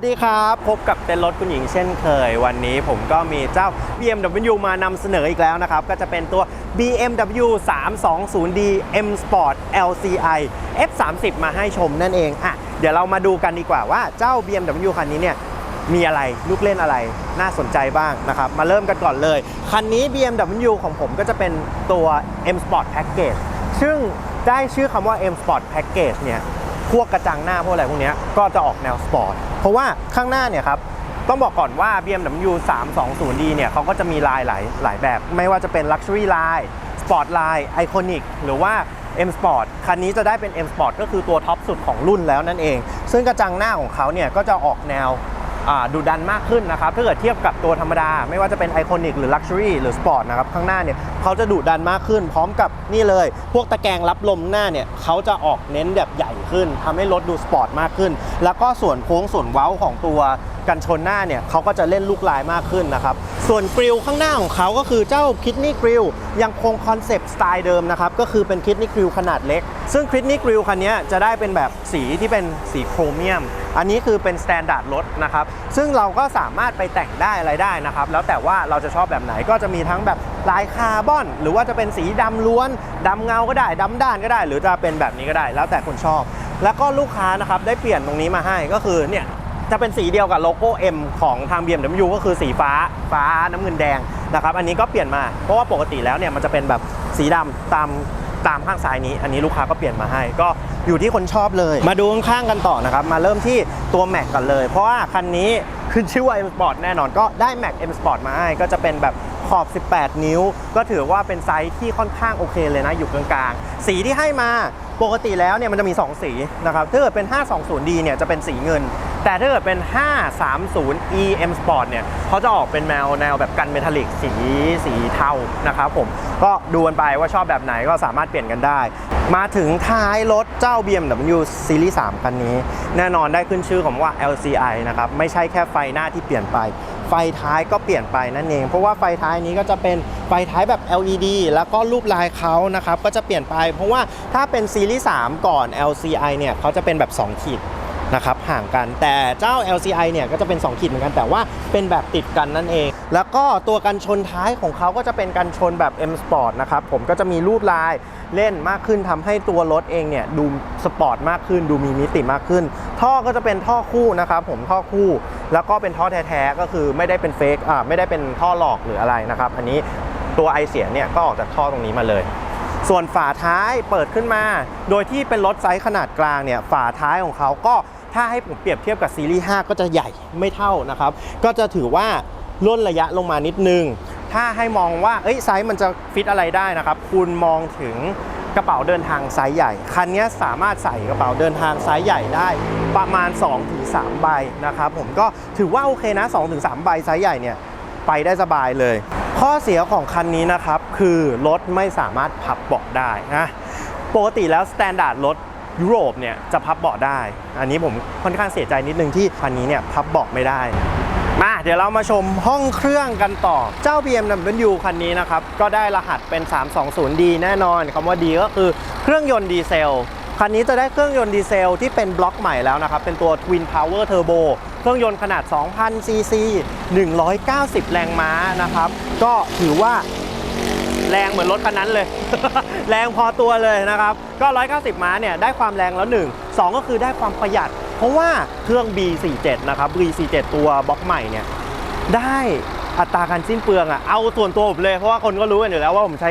วัสดีครับ พบกับเต้นรถคุณหญิงเช่นเคย วันนี้ผมก็มีเจ้า BMW มานำเสนออีกแล้วนะครับ ก็จะเป็นตัว BMW 320D M Sport LCI F30 มาให้ชมนั่นเองอะเดี๋ยวเรามาดูกันดีกว่าว่าเจ้า BMW คันนี้เนี่ยมีอะไรลูกเล่นอะไรน่าสนใจบ้างนะครับ มาเริ่มกันก่อนเลย คันนี้ BMW ของผมก็จะเป็นตัว M Sport Package ซึ่งได้ชื่อคำว่า M Sport Package เนี่ย พวกกระจังหน้าพวกอะไรพวกนี้ก็จะออกแนวสปอร์ตเพราะว่าข้างหน้าเนี่ยครับต้องบอกก่อนว่า BMW 320D เนี่ยเขาก็จะมีลายหลายหลายแบบ ไม่ว่าจะเป็น Luxury Line Sport Line Iconic หรือว่า M Sport คันนี้จะได้เป็น M Sport ก็คือตัวท็อปสุดของรุ่นแล้วนั่นเอง ซึ่งกระจังหน้าของเขาเนี่ยก็จะออกแนว ดูดันมากขึ้นนะครับ ถ้าเกิดเทียบกับตัวธรรมดา ไม่ว่าจะเป็นไอคอนิกหรือลักชัวรี่หรือสปอร์ตนะครับ ข้างหน้าเนี่ยเขาจะดุดันมากขึ้น พร้อมกับนี่เลย พวกตะแกรงรับลมหน้าเนี่ยเขาจะออกเน้นแบบใหญ่ขึ้นทำให้รถดูสปอร์ตมากขึ้น แล้วก็ส่วนโค้งส่วนเว้าของตัว กันชนหน้าเนี่ยเขาก็จะเล่นลูกลายมากขึ้นนะครับ ส่วนกริลข้างหน้าของเขาก็คือเจ้าคิดนี่กริลยังคงคอนเซปต์สไตล์เดิมนะครับ ก็คือเป็นคิดนี่กริลขนาดเล็ก ซึ่งคิดนี่กริลคันนี้จะได้เป็นแบบสีที่เป็นสีโครเมียม อันนี้คือเป็นสแตนดาร์ดรถนะครับ ซึ่งเราก็สามารถไปแต่งได้อะไรได้นะครับ แล้วแต่ว่าเราจะชอบแบบไหนก็จะมีทั้งแบบลายคาร์บอน หรือว่าจะเป็นสีดำล้วนดำเงาก็ได้ดำด้านก็ได้ หรือจะเป็นแบบนี้ก็ได้ แล้วแต่คนชอบแล้วก็ลูกค้านะครับได้เปลี่ยนตรงนี้มาให้ก็คือเนี่ย จะเป็นสีเดียวกับโลโก้ M ของทาง BMW ก็คือสีฟ้าฟ้าน้ำเงินแดงนะครับอันนี้ก็เปลี่ยนมาเพราะว่าปกติแล้วเนี่ยมันจะเป็นแบบสีดำตามตามข้างซ้ายนี้ อันนี้ลูกค้าก็เปลี่ยนมาให้ ก็อยู่ที่คนชอบเลย มาดูข้างๆกันต่อนะครับ มาเริ่มที่ตัวแม็กกันเลย เพราะว่าคันนี้ขึ้นชื่อว่า M Sport แน่นอนก็ได้แม็ก M Sport มาให้ก็จะเป็นแบบ ขอบ 18 นิ้ว ก็ถือว่าเป็นไซส์ที่ค่อนข้างโอเคเลยนะ อยู่กลางๆ สีที่ให้มาปกติแล้วเนี่ยมันจะมี 2 สีนะครับ ถ้าเกิดเป็น 520D เนี่ยจะเป็นสีเงิน แต่ถ้าเกิดเป็น 530 EM Sport เนี่ยเขาจะออกเป็นแนวแนวแบบกันเมทัลลิกสีสีเทานะครับผม ก็ดูกันไปว่าชอบแบบไหนก็สามารถเปลี่ยนกันได้ มาถึงท้ายรถเจ้า BMW Series 3 คันนี้ แน่นอนได้ขึ้นชื่อของว่า LCI นะครับ ไม่ใช่แค่ไฟหน้าที่เปลี่ยนไป ไฟท้ายก็เปลี่ยนไปนั่นเอง เพราะว่าไฟท้ายนี้ก็จะเป็นไฟท้ายแบบ LED แล้วก็รูปลายเขานะครับก็จะเปลี่ยนไป เพราะว่าถ้าเป็นซีรีส์3ก่อน LCI เนี่ยเขาจะเป็นแบบ 2 ขีด นะครับห่างกันแต่เจ้า LCI เนี่ยก็จะเป็น 2 ขีดเหมือนกันแต่ว่าเป็นแบบติดกันนั่นเอง แล้วก็ตัวกันชนท้ายของเขาก็จะเป็นกันชนแบบ M Sport นะครับผมก็จะมีรูปลายเล่นมากขึ้นทำให้ตัวรถเองเนี่ยดูสปอร์ตมากขึ้น ดูมีมิติมากขึ้น ท่อก็จะเป็นท่อคู่นะครับผมท่อคู่ แล้วก็เป็นท่อแท้ๆก็คือไม่ได้เป็นเฟกอ่าไม่ได้เป็นท่อหลอกหรืออะไรนะครับอันนี้ตัวไอเสียงเนี่ยก็ออกจากท่อตรงนี้มาเลยส่วนฝาท้ายเปิดขึ้นมา โดยที่เป็นรถไซส์ขนาดกลางเนี่ย ฝาท้ายของเขาก็ ถ้าให้ผมเปรียบเทียบกับซีรีส์ 5 ก็จะใหญ่ไม่เท่านะครับ ก็จะถือว่าล่นระยะลงมานิดนึง ถ้าให้มองว่าเอ้ยไซส์มันจะฟิตอะไรได้นะครับ คุณมองถึงกระเป๋าเดินทางไซส์ใหญ่ คันนี้สามารถใส่กระเป๋าเดินทางไซส์ใหญ่ได้ประมาณ 2-3 ใบนะครับผมก็ถือว่าโอเคนะ 2-3 ใบไซส์ใหญ่เนี่ยไปได้สบายเลย ข้อเสียของคันนี้นะครับ คือรถไม่สามารถพับเบาะได้นะปกติแล้วสแตนดาร์ดรถ ยุโรปเนี่ยจะพับเบาะได้ อันนี้ผมค่อนข้างเสียใจนิดนึงที่คันนี้เนี่ยพับเบาะไม่ได้มาเดี๋ยวเรามาชมห้องเครื่องกันต่อเจ้า BMW คันนี้นะครับ ก็ได้รหัสเป็น 320D แน่นอนคำว่าดีก็คือเครื่องยนต์ดีเซล คันนี้จะได้เครื่องยนต์ดีเซลที่เป็นบล็อกใหม่แล้วนะครับ เป็นตัว Twin Power Turbo เครื่องยนต์ขนาด 2,000ซีซี190 แรงม้านะครับ ก็ถือว่า แรงเหมือนรถคันนั้นเลย แรงพอตัวเลยนะครับ ก็ 190 ม้าเนี่ยได้ความแรงแล้ว 1 2 ก็คือได้ความประหยัด เพราะว่าเครื่อง B47 นะครับ B47 ตัวบล็อกใหม่เนี่ยได้อัตราการสิ้นเปลืองอะเอาส่วนตัวผมเลยเพราะว่าคนก็รู้กันอยู่แล้วว่าผมใช้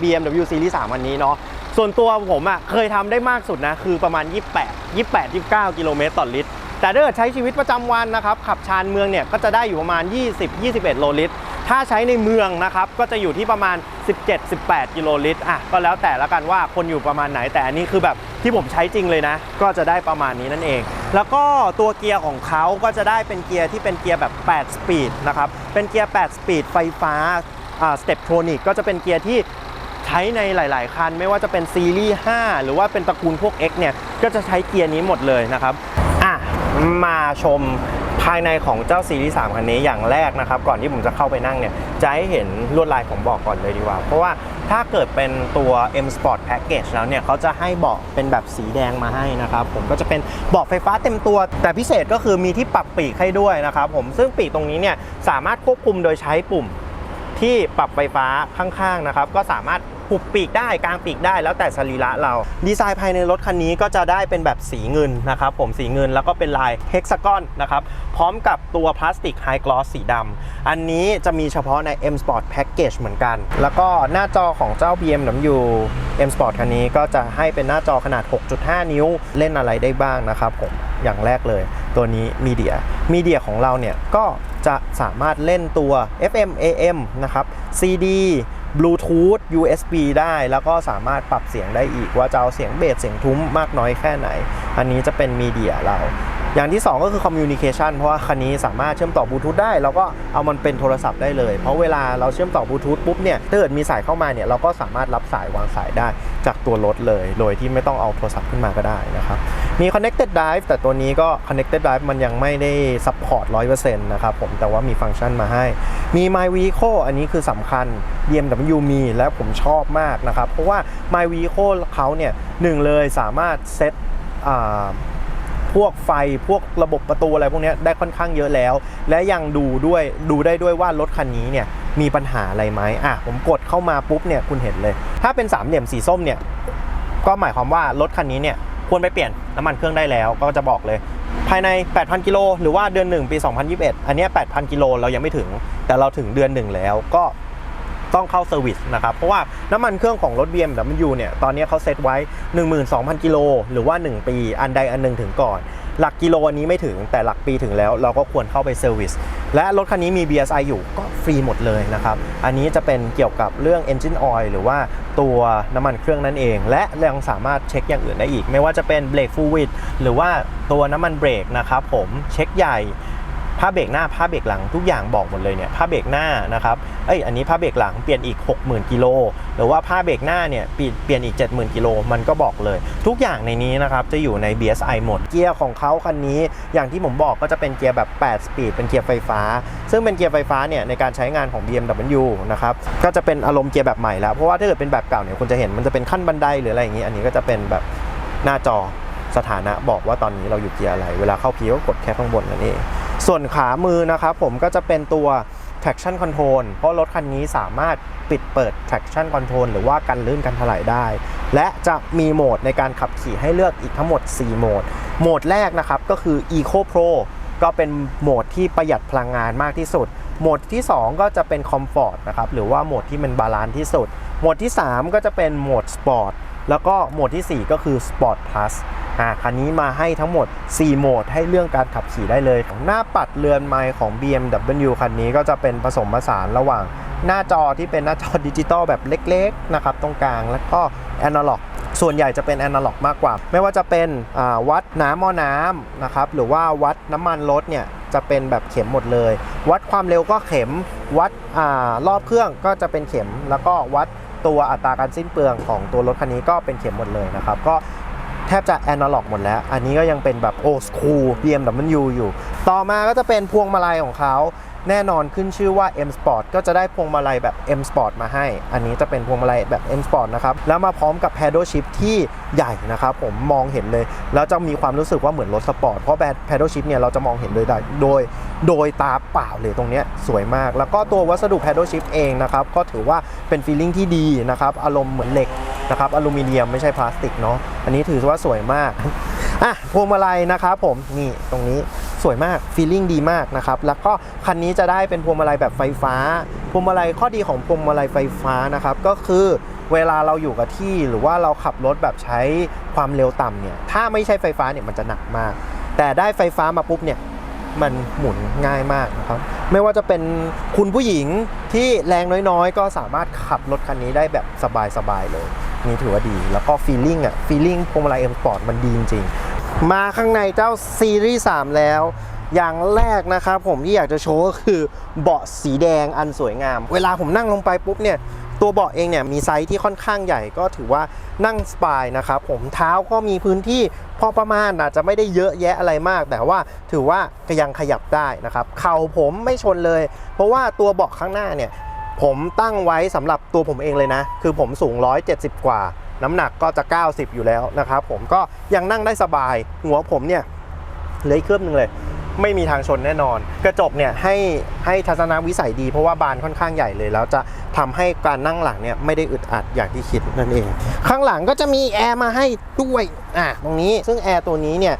BMW Series 3 วันนี้เนาะส่วนตัวผมอะเคยทำได้มากสุดนะคือประมาณ 28 28 29 กิโลเมตรต่อลิตรแต่ถ้าเกิดใช้ชีวิตประจำวันนะครับ ขับชานเมืองเนี่ยก็จะได้อยู่ประมาณ 20 21 โลลิตร ถ้าใช้ในเมืองนะครับก็จะอยู่ที่ประมาณ 17 18 กิโลลิตรอะก็แล้วแต่ละกันว่าคนอยู่ประมาณไหนแต่อันนี้คือแบบที่ผมใช้จริงเลยนะ ก็จะได้ประมาณนี้นั่นเอง แล้วก็ตัวเกียร์ของเขาก็จะได้เป็นเกียร์ที่เป็นเกียร์แบบ 8 สปีดนะครับเป็นเกียร์ 8 สปีดไฟฟ้าอ่าสเต็ปโทนิกก็จะเป็นเกียร์ที่ใช้ในหลาย ๆ คัน ไม่ว่าจะเป็นซีรีส์ 5 หรือว่าเป็นตระกูลพวก X เนี่ย ก็จะใช้เกียร์นี้หมดเลยนะครับ อะ มาชม ภายในของเจ้าซีรีส์3คันนี้อย่างแรกนะครับ ก่อนที่ผมจะเข้าไปนั่งเนี่ย จะให้เห็นลวดลายของเบาะก่อนเลยดีกว่า เพราะว่าถ้าเกิดเป็นตัว M Sport Package แล้วเนี่ยเขาจะให้เบาะเป็นแบบสีแดงมาให้นะครับผมก็จะเป็นเบาะไฟฟ้าเต็มตัว แต่พิเศษก็คือมีที่ปรับปีกให้ด้วยนะครับผมซึ่งปีกตรงนี้เนี่ยสามารถควบคุมโดยใช้ปุ่ม ที่ปรับไฟฟ้าข้างๆนะครับก็สามารถหุบปีกได้กลางปีกได้แล้วแต่สรีระเรา ดีไซน์ภายในรถคันนี้ก็จะได้เป็นแบบสีเงินนะครับผมสีเงินแล้วก็เป็นลายเฮกซากอนนะครับพร้อมกับตัวพลาสติกไฮกลอสสีดำอันนี้จะมีเฉพาะใน M Sport Package เหมือนกัน แล้วก็หน้าจอของเจ้า BMW M Sport คันนี้ก็จะให้เป็นหน้าจอขนาด 6.5 นิ้วเล่นอะไรได้บ้างนะครับผมอย่างแรกเลย ตัวนี้มีเดียมีเดียของเราเนี่ยก็ จะสามารถเล่นตัว FM AM นะครับ CD Bluetooth USB ได้แล้วก็สามารถปรับเสียงได้อีกว่าจะเอาเสียงเบสเสียงทุ้มมากน้อยแค่ไหน อันนี้จะเป็นมีเดียเรา อย่างที่ 2 ก็คือ communication เพราะว่าคันนี้สามารถเชื่อมต่อบลูทูธได้แล้วก็เอามันเป็นโทรศัพท์ได้เลย เพราะเวลาเราเชื่อมต่อบลูทูธปุ๊บเนี่ยถ้าเกิดมีสายเข้ามาเนี่ยเราก็สามารถรับสายวางสายได้จากตัวรถเลย โดยที่ไม่ต้องเอาโทรศัพท์ขึ้นมาก็ได้นะครับ มี connected drive แต่ตัวนี้ก็ connected drive มันยังไม่ได้ support 100%นะครับผมแต่ว่ามีฟังก์ชันมาให้ มี My Vehicle อันนี้คือสำคัญ BMW มีและผมชอบมากนะครับ เพราะว่า My Vehicle เขาเนี่ยหนึ่งเลยสามารถเซต พวกไฟพวกระบบประตูอะไรพวกนี้ได้ค่อนข้างเยอะแล้ว และยังดูด้วยดูได้ด้วยว่ารถคันนี้เนี่ยมีปัญหาอะไรไหมอะผมกดเข้ามาปุ๊บเนี่ยคุณเห็นเลย ถ้าเป็นสามเหลี่ยมสีส้มเนี่ยก็หมายความว่ารถคันนี้เนี่ยควรไปเปลี่ยนน้ำมันเครื่องได้แล้วก็จะบอกเลย ภายใน 8,000 กิโลหรือว่าเดือน 1 ปี 2021 อันเนี้ 8,000 กิโลเรายังไม่ถึง แต่เราถึงเดือน 1 แล้วก็ ต้องเข้าเซอร์วิสนะครับเพราะว่าน้ำมันเครื่องของรถ BMW เนี่ยตอนนี้เขาเซตไว้ 12,000 กิโลหรือว่า 1 ปีอันใดอันหนึ่งถึงก่อน หลักกิโลอันนี้ไม่ถึงแต่หลักปีถึงแล้ว เราก็ควรเข้าไปเซอร์วิสและรถคันนี้มี BSI อยู่ก็ฟรีหมดเลยนะครับ อันนี้จะเป็นเกี่ยวกับเรื่อง Engine Oil หรือว่าตัวน้ำมันเครื่องนั่นเอง และยังสามารถเช็คอย่างอื่นได้อีก ไม่ว่าจะเป็นเบรกฟูวิดหรือว่าตัวน้ำมันเบรกนะครับผมเช็คใหญ่ ผ้าเบรกหน้าผ้าเบรกหลังทุกอย่างบอกหมดเลยเนี่ยผ้าเบรกหน้านะครับเอ้ยอันนี้ผ้าเบรกหลังเปลี่ยนอีก 60,000กิโลหรือว่าผ้าเบรกหน้าเนี่ยเปลี่ยนเปลี่ยนอีก 70,000กิโลมันก็บอกเลย ทุกอย่างในนี้นะครับจะอยู่ใน BSI หมดเกียร์ของเขาคันนี้ อย่างที่ผมบอกก็จะเป็นเกียร์แบบ 8 สปีดเป็นเกียร์ไฟฟ้า ซึ่งเป็นเกียร์ไฟฟ้าเนี่ยในการใช้งานของ BMW นะครับก็จะเป็นอารมณ์เกียร์แบบใหม่แล้วเพราะว่าถ้าเกิดเป็นแบบเก่าเนี่ยคุณจะเห็นมันจะเป็นขั้นบันไดหรืออะไรอย่างนี้ อันนี้ก็จะเป็นแบบหน้าจอสถานะบอกว่าตอนนี้เราอยู่เกียร์อะไร เวลาเข้าพีก็กดแค่ข้างบนนั่นเอง ส่วนขามือนะครับผมก็จะเป็นตัว traction control เพราะรถคันนี้สามารถปิดเปิด traction control หรือว่ากันลื่นกันถลายได้ และจะมีโหมดในการขับขี่ให้เลือกอีกทั้งหมด 4 โหมด โหมดแรกนะครับก็คือ Eco Pro ก็เป็นโหมดที่ประหยัดพลังงานมากที่สุด โหมดที่ 2 ก็จะเป็น Comfort นะครับหรือว่าโหมดที่มันบาลานซ์ที่สุด โหมดที่ 3 ก็จะเป็นโหมด Sport แล้วก็โหมดที่ 4 ก็คือ Sport Plus อ่าคันนี้มาให้ทั้งหมด 4 โหมดให้เรื่องการขับขี่ได้เลย หน้าปัดเรือนไม้ของ BMW คันนี้ก็จะเป็นผสมผสานระหว่างหน้าจอที่เป็นหน้าจอดิจิตอลแบบเล็กๆนะครับตรงกลางแล้วก็แอนะล็อกส่วนใหญ่จะเป็นแอนะล็อกมากกว่า ไม่ว่าจะเป็นวัดน้ำมอน้ำนะครับหรือว่าวัดน้ำมันรถเนี่ยจะเป็นแบบเข็มหมดเลย วัดความเร็วก็เข็มวัดอรอบเครื่องก็จะเป็นเข็ม แล้วก็วัดตัวอัตราการสิ้นเปลืองของตัวรถคันนี้ก็เป็นเข็มหมดเลยนะครับก็ บจะแอนะล็อกหมดแล้ว อันนี้ก็ยังเป็นแบบโอสคูล BMW อยู่ ต่อมาก็จะเป็นพวงมาลัยของเขา แน่นอนขึ้นชื่อว่า M Sport ก็จะได้พวงมาลัยแบบ M Sport มาให้ อันนี้จะเป็นพวงมาลัยแบบ M Sport นะครับ แล้วมาพร้อมกับ Paddle Shift ที่ใหญ่นะครับผมมองเห็นเลย แล้วจะมีความรู้สึกว่าเหมือนรถสปอร์ต เพราะ Paddle Shift เนี่ยเราจะมองเห็นโดยได้โดยโดยตาเปล่าเลยตรงเนี้ยสวยมาก แล้วก็ตัววัสดุ Paddle Shift เองนะครับ ก็ถือว่าเป็นฟีลลิ่งที่ดีนะครับ อารมณ์เหมือนเหล็กนะครับ อลูมิเนียมไม่ใช่พลาสติกเนาะ อันนี้ถือว่าสวยมาก อะพวงมาลัยนะครับผมนี่ตรงนี้สวยมากฟีลลิ่งดีมากนะครับแล้วก็คันนี้จะได้เป็นพวงมาลัยแบบไฟฟ้าพวงมาลัยข้อดีของพวงมาลัยไฟฟ้านะครับก็คือเวลาเราอยู่กับที่หรือว่าเราขับรถแบบใช้ความเร็วต่ำเนี่ยถ้าไม่ใช่ไฟฟ้าเนี่ยมันจะหนักมาก แต่ได้ไฟฟ้ามาปุ๊บเนี่ยมันหมุนง่ายมากนะครับ ไม่ว่าจะเป็นคุณผู้หญิงที่แรงน้อยๆ ก็สามารถขับรถคันนี้ได้แบบสบายๆเลยนี่ถือว่าดี แล้วก็ฟีลลิ่งอะฟีลลิ่งพวงมาลัยเอ็มสปอร์ตมันดีจริง มาข้างในเจ้าซีรีส์3แล้ว อย่างแรกนะครับผมที่อยากจะโชว์ก็คือเบาะสีแดงอันสวยงาม เวลาผมนั่งลงไปปุ๊บเนี่ย ตัวเบาะเองเนี่ยมีไซส์ที่ค่อนข้างใหญ่ก็ถือว่านั่งสบายนะครับผมเท้าก็มีพื้นที่พอประมาณอาจจะไม่ได้เยอะแยะอะไรมาก แต่ว่าถือว่าก็ยังขยับได้นะครับเข่าผมไม่ชนเลย เพราะว่าตัวเบาะข้างหน้าเนี่ยผมตั้งไว้สำหรับตัวผมเองเลยนะ คือผมสูง 170 กว่า น้ำหนักก็จะ 90 อยู่แล้วนะครับผมก็ยังนั่งได้สบาย หัวผมเนี่ยเหลืออีกเครือบหนึงเลย ไม่มีทางชนแน่นอน กระจกเนี่ยให้ให้ทัศนวิสัยดีเพราะว่าบานค่อนข้างใหญ่เลย แล้วจะทำให้การนั่งหลังเนี่ยไม่ได้อึดอัดอย่างที่คิดนั่นเอง ข้างหลังก็จะมีแอร์มาให้ด้วยอะตรงนี้ซึ่งแอร์ตัวนี้เนี่ย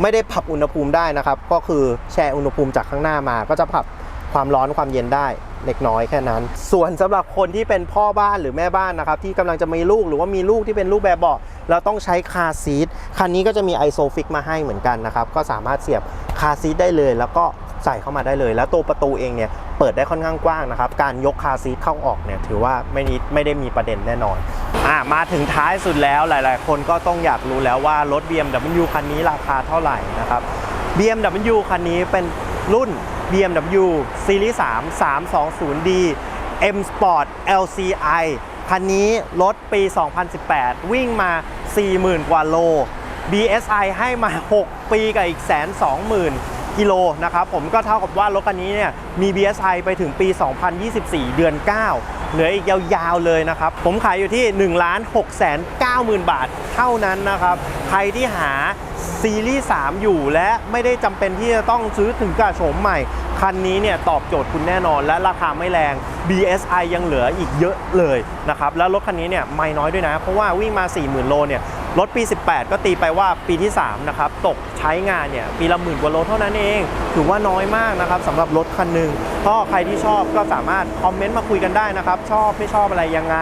ไม่ได้ปรับอุณหภูมิได้นะครับ ก็คือแชร์อุณหภูมิจากข้างหน้ามาก็จะปรับ ความร้อนความเย็นได้เล็กน้อยแค่นั้น ส่วนสำหรับคนที่เป็นพ่อบ้านหรือแม่บ้านนะครับ ที่กำลังจะมีลูกหรือว่ามีลูกที่เป็นลูกแบบเบาะเราต้องใช้คาซีทคันนี้ก็จะมีไอโซฟิกมาให้เหมือนกันนะครับ ก็สามารถเสียบคาซีทได้เลย แล้วก็ใส่เข้ามาได้เลย แล้วตัวประตูเองเนี่ยเปิดได้ค่อนข้างกว้างนะครับ การยกคาซีทเข้าออกเนี่ยถือว่าไม่นิดไม่ได้มีประเด็นแน่นอนอะมาถึงท้ายสุดแล้วหลาย ๆ คนก็ต้องอยากรู้แล้วว่ารถ BMW คันนี้ราคาเท่าไหร่นะครับ BMW คันนี้เป็นรุ่น BMW Series 3 320D M Sport LCI คันนี้รถปี 2018 วิ่งมา 40,000 กว่าโล BSI ให้มา 6 ปีกับอีกแสน20,000กิโลนะครับผมก็เท่ากับว่ารถคันนี้เนี่ยมี BSI ไปถึงปี 2024 เดือน 9 เหลืออีกยาวๆเลยนะครับ ผมขายอยู่ที่1 6 9 0 0 0 0 บาทเท่านั้นนะครับ ใครที่หาซีรีส์ 3 อยู่และไม่ได้จำเป็นที่จะต้องซื้อถึงกระโฉมใหม่ คันนี้เนี่ยตอบโจทย์คุณแน่นอนและราคาไม่แรง BSI ยังเหลืออีกเยอะเลยนะครับ แล้วรถคันนี้เนี่ยไม่น้อยด้วยนะ เพราะว่าวิ่งมา 40,000 โลเนี่ย รถปี 18 ก็ตีไปว่าปีที่ 3 นะครับ ตกใช้งานเนี่ยปีละหมื่นกว่าโลเท่านั้นเอง ถือว่าน้อยมากนะครับสำหรับรถคันหนึ่งก็ใครที่ชอบก็สามารถคอมเมนต์มาคุยกันได้นะครับ ชอบไม่ชอบอะไรยังไง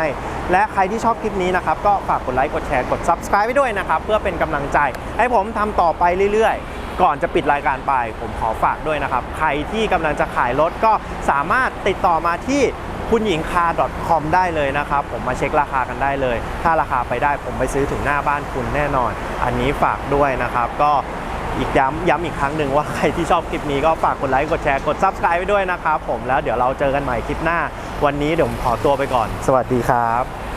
และใครที่ชอบคลิปนี้นะครับ ก็ฝากกดไลค์กดแชร์กด Subscribe ไว้ด้วยนะครับ เพื่อเป็นกำลังใจ ให้ผมทำต่อไปเรื่อยๆ ก่อนจะปิดรายการไป ผมขอฝากด้วยนะครับ ใครที่กำลังจะขายรถก็สามารถติดต่อมาที่ คุณหญิงคา .com ได้เลยนะครับ ผมมาเช็คราคากันได้เลย ถ้าราคาไปได้ผมไปซื้อถึงหน้าบ้านคุณแน่นอน อันนี้ฝากด้วยนะครับ ก็อีกย้ำย้ำอีกครั้งหนึ่งว่าใครที่ชอบคลิปนี้ก็ฝากกดไลค์กดแชร์กด Subscribe ไว้ด้วยนะครับผมแล้วเดี๋ยวเราเจอกันใหม่คลิปหน้า วันนี้เดี๋ยวผมขอตัวไปก่อน สวัสดีครับ